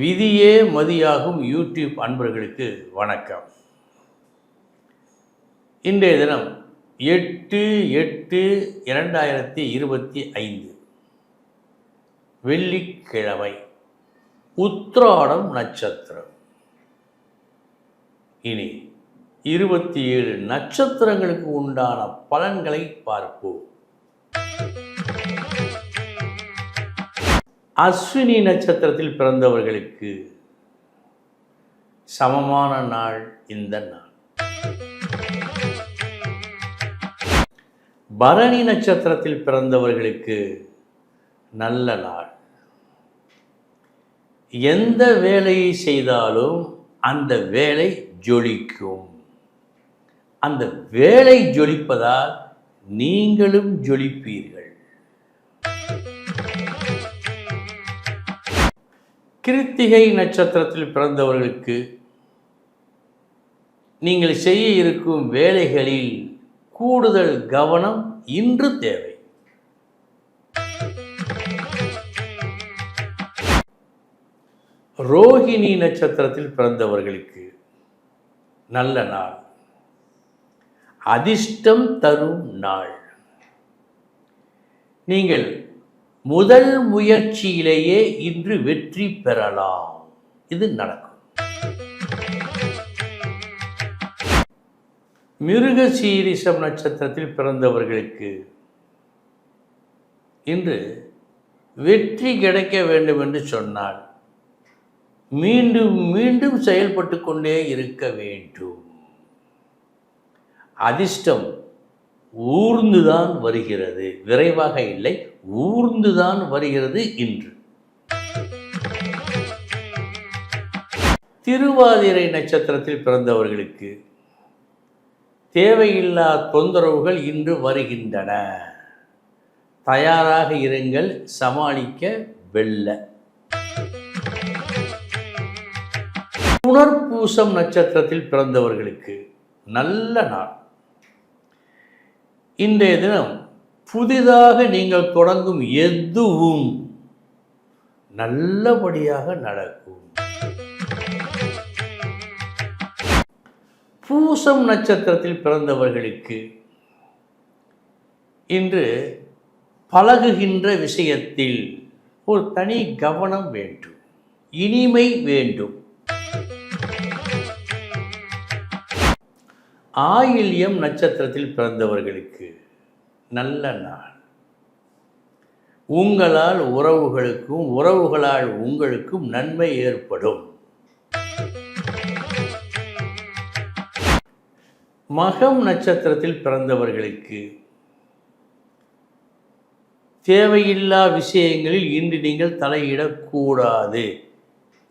விதியே மதியாகும் யூடியூப் அன்பர்களுக்கு வணக்கம். இன்றைய தினம் எட்டு எட்டு இரண்டாயிரத்தி இருபத்தி ஐந்து. வெள்ளிக்கிழமை உத்ராடம் நட்சத்திரம். இனி இருபத்தி ஏழு நட்சத்திரங்களுக்கு உண்டான பலன்களை பார்ப்போம். அஸ்வினி நட்சத்திரத்தில் பிறந்தவர்களுக்கு சமமான நாள் இந்த நாள். பரணி நட்சத்திரத்தில் பிறந்தவர்களுக்கு நல்ல நாள். எந்த வேலையை செய்தாலும் அந்த வேலை ஜொலிக்கும். அந்த வேலை ஜொலிப்பதால் நீங்களும் ஜொலிப்பீர்கள். கிருத்திகை நட்சத்திரத்தில் பிறந்தவர்களுக்கு நீங்கள் செய்ய இருக்கும் வேலைகளில் கூடுதல் கவனம் இன்று தேவை. ரோஹிணி நட்சத்திரத்தில் பிறந்தவர்களுக்கு நல்ல நாள். அதிர்ஷ்டம் தரும் நாள். நீங்கள் முதல் முயற்சியிலேயே இன்று வெற்றி பெறலாம். இது நடக்கும். மிருக சீரிசம் நட்சத்திரத்தில் பிறந்தவர்களுக்கு இன்று வெற்றி கிடைக்க வேண்டும் என்று சொன்னால் மீண்டும் மீண்டும் செயல்பட்டு கொண்டே இருக்க வேண்டும். அதிர்ஷ்டம் ஊர்ந்துதான் வருகிறது. விரைவாக இல்லை. ஊர்ந்துதான் வருகிறது இன்று. திருவாதிரை நட்சத்திரத்தில் பிறந்தவர்களுக்கு தேவையில்லா தொந்தரவுகள் இன்று வருகின்றன. தயாராக இருங்கள் சமாளிக்க வெல்ல. புனர்பூசம் நட்சத்திரத்தில் பிறந்தவர்களுக்கு நல்ல நாள். இன்றைய தினம் புதிதாக நீங்கள் தொடங்கும் எதுவும் நல்லபடியாக நடக்கும். பூசம் நட்சத்திரத்தில் பிறந்தவர்களுக்கு இன்று பழகுகின்ற விஷயத்தில் ஒரு தனி கவனம் வேண்டும் இனிமை வேண்டும். ஆயில்யம் நட்சத்திரத்தில் பிறந்தவர்களுக்கு நல்ல நாள். உங்களால் உறவுகளுக்கும் உறவுகளால் உங்களுக்கும் நன்மை ஏற்படும். மகம் நட்சத்திரத்தில் பிறந்தவர்களுக்கு தேவையில்லா விஷயங்களில் இன்று நீங்கள் தலையிடக்கூடாது.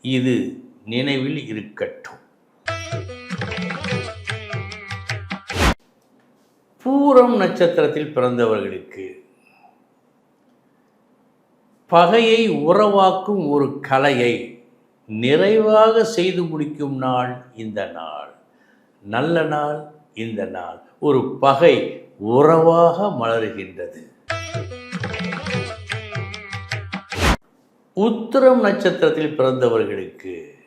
இது நினைவில் இருக்கட்டும். பூரம் நட்சத்திரத்தில் பிறந்தவர்களுக்கு பகையை உறவாக்கும் ஒரு கலையை நிறைவாக செய்து முடிக்கும் நாள் இந்த நாள் நல்ல நாள் இந்த நாள். ஒரு பகை உறவாக மலர்கின்றது. உத்திரம் நட்சத்திரத்தில் பிறந்தவர்களுக்கு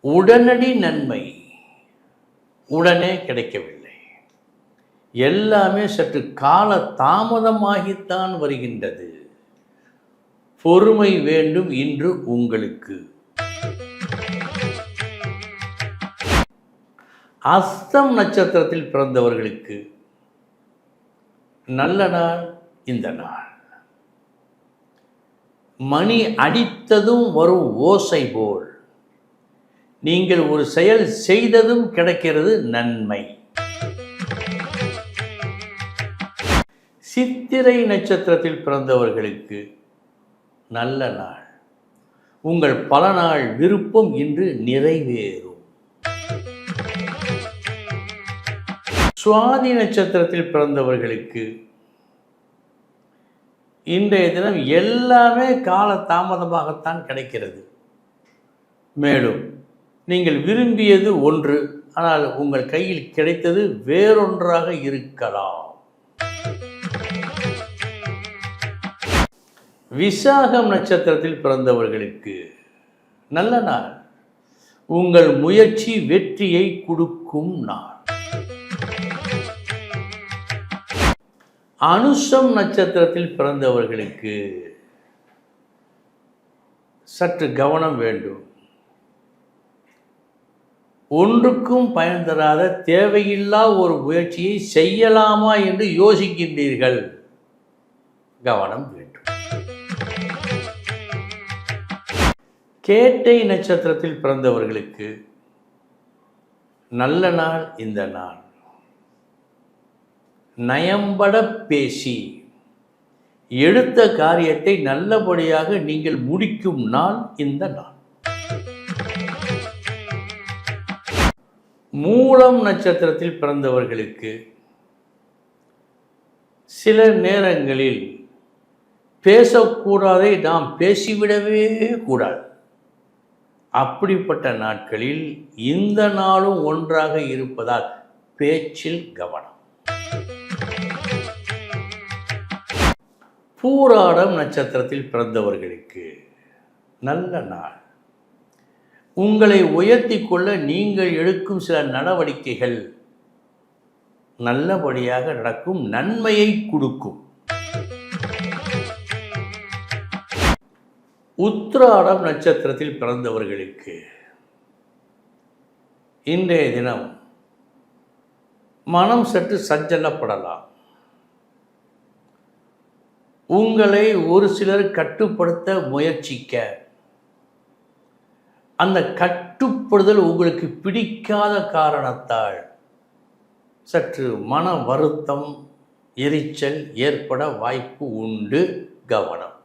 உடனடி நன்மை உடனே கிடைக்கவில்லை. எல்லாமே சற்று கால தாமதமாகித்தான் வருகின்றது. பொறுமை வேண்டும் இன்று உங்களுக்கு. அஸ்தம் நட்சத்திரத்தில் பிறந்தவர்களுக்கு நல்ல நாள் இந்த நாள். மணி அடித்ததும் வரும் ஓசை போல். நீங்கள் ஒரு செயல் செய்ததும் கிடைக்கிறது நன்மை. சித்திரை நட்சத்திரத்தில் பிறந்தவர்களுக்கு நல்ல நாள். உங்கள் பல நாள் விருப்பம் இன்று நிறைவேறும். சுவாதி நட்சத்திரத்தில் பிறந்தவர்களுக்கு இன்றைய தினம் எல்லாமே கால தாமதமாகத்தான் கிடைக்கிறது. மேலும் நீங்கள் விரும்பியது ஒன்று ஆனால் உங்கள் கையில் கிடைத்தது வேறொன்றாக இருக்கலாம். விசாகம் நட்சத்திரத்தில் பிறந்தவர்களுக்கு நல்ல நாள். உங்கள் முயற்சி வெற்றியை கொடுக்கும் நாள். அனுஷம் நட்சத்திரத்தில் பிறந்தவர்களுக்கு சற்று கவனம் வேண்டும். ஒன்றுக்கும் பயன் தராத தேவையில்லா ஒரு முயற்சியை செய்யலாமா என்று யோசிக்கின்றீர்கள். கவனம் வேண்டும். கேட்டை நட்சத்திரத்தில் பிறந்தவர்களுக்கு நல்ல நாள் இந்த நாள். நயம்பட பேசி எடுத்த காரியத்தை நல்லபடியாக நீங்கள் முடிக்கும் நாள் இந்த நாள். மூலம் நட்சத்திரத்தில் பிறந்தவர்களுக்கு சில நேரங்களில் பேசக்கூடாதை நாம் பேசிவிடவே கூடாது. அப்படிப்பட்ட நாட்களில் இந்த நாளும் ஒன்றாக இருப்பதால் பேச்சில் கவனம். பூராடம் நட்சத்திரத்தில் பிறந்தவர்களுக்கு நல்ல நாள். உங்களை உயர்த்தி கொள்ள நீங்கள் எடுக்கும் சில நடவடிக்கைகள் நல்லபடியாக நடக்கும் நன்மையை கொடுக்கும். உத்திராடம் நட்சத்திரத்தில் பிறந்தவர்களுக்கு இன்றைய தினம் மனம் சற்று சஞ்சலப்படலாம். உங்களை ஒரு சிலர் கட்டுப்படுத்த முயற்சிக்க அந்த கட்டுப்படுதல் உங்களுக்கு பிடிக்காத காரணத்தால் சற்று மன வருத்தம் எரிச்சல் ஏற்பட வாய்ப்பு உண்டு. கவனம்.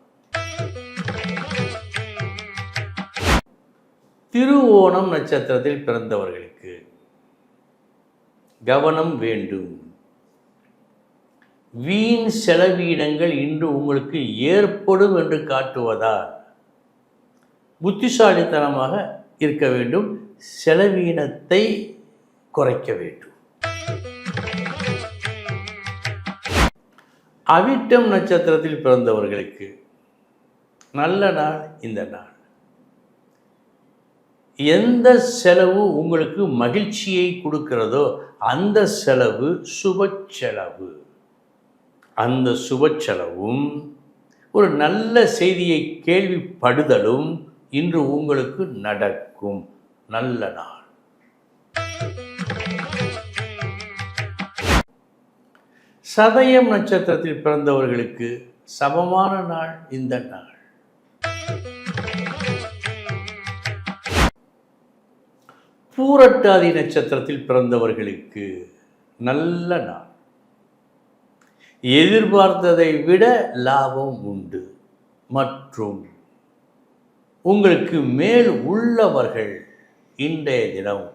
திருவோணம் நட்சத்திரத்தில் பிறந்தவர்களுக்கு கவனம் வேண்டும். வீண் செலவீனங்கள் இன்று உங்களுக்கு ஏற்படும் என்று காட்டுவதால் புத்திசாலித்தனமாக இருக்க வேண்டும் செலவீனத்தை குறைக்க வேண்டும். அவிட்டம் நட்சத்திரத்தில் பிறந்தவர்களுக்கு நல்ல நாள் இந்த நாள். எந்த செலவு உங்களுக்கு மகிழ்ச்சியை கொடுக்கிறதோ அந்த செலவு சுப செலவு. அந்த சுப செலவும் ஒரு நல்ல செய்தியை கேள்விப்படுதலும் இன்று உங்களுக்கு நடக்கும் நல்ல நாள். சதயம் நட்சத்திரத்தில் பிறந்தவர்களுக்கு சமமான நாள் இந்த நாள். பூரட்டாதி நட்சத்திரத்தில் பிறந்தவர்களுக்கு நல்ல நாள். எதிர்பார்த்ததை விட லாபம் உண்டு. மற்றும் உங்களுக்கு மேல் உள்ளவர்கள் இன்றைய தினம்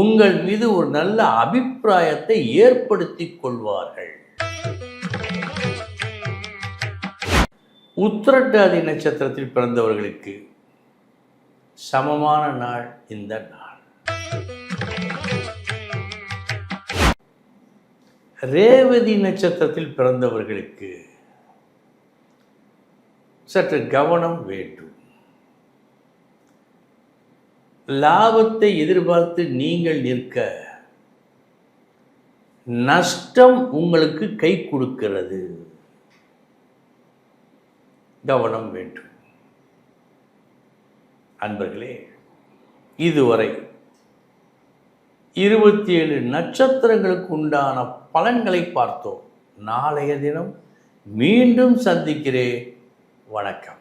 உங்கள் மீது ஒரு நல்ல அபிப்பிராயத்தை ஏற்படுத்தி கொள்வார்கள். உத்திரட்டாதி நட்சத்திரத்தில் பிறந்தவர்களுக்கு சமமான நாள் இந்த நாள். ரேவதி நட்சத்திரத்தில் பிறந்தவர்களுக்கு சற்று கவனம் வேண்டும். லாபத்தை எதிர்பார்த்து நீங்கள் நிற்க நஷ்டம் உங்களுக்கு கை கொடுக்கிறது. கவனம் வேண்டும். அன்பர்களே இதுவரை இருபத்தி ஏழு நட்சத்திரங்களுக்கு உண்டான பலன்களை பார்த்தோம். நாளைய தினம் மீண்டும் சந்திக்கிறேன். வணக்கம்.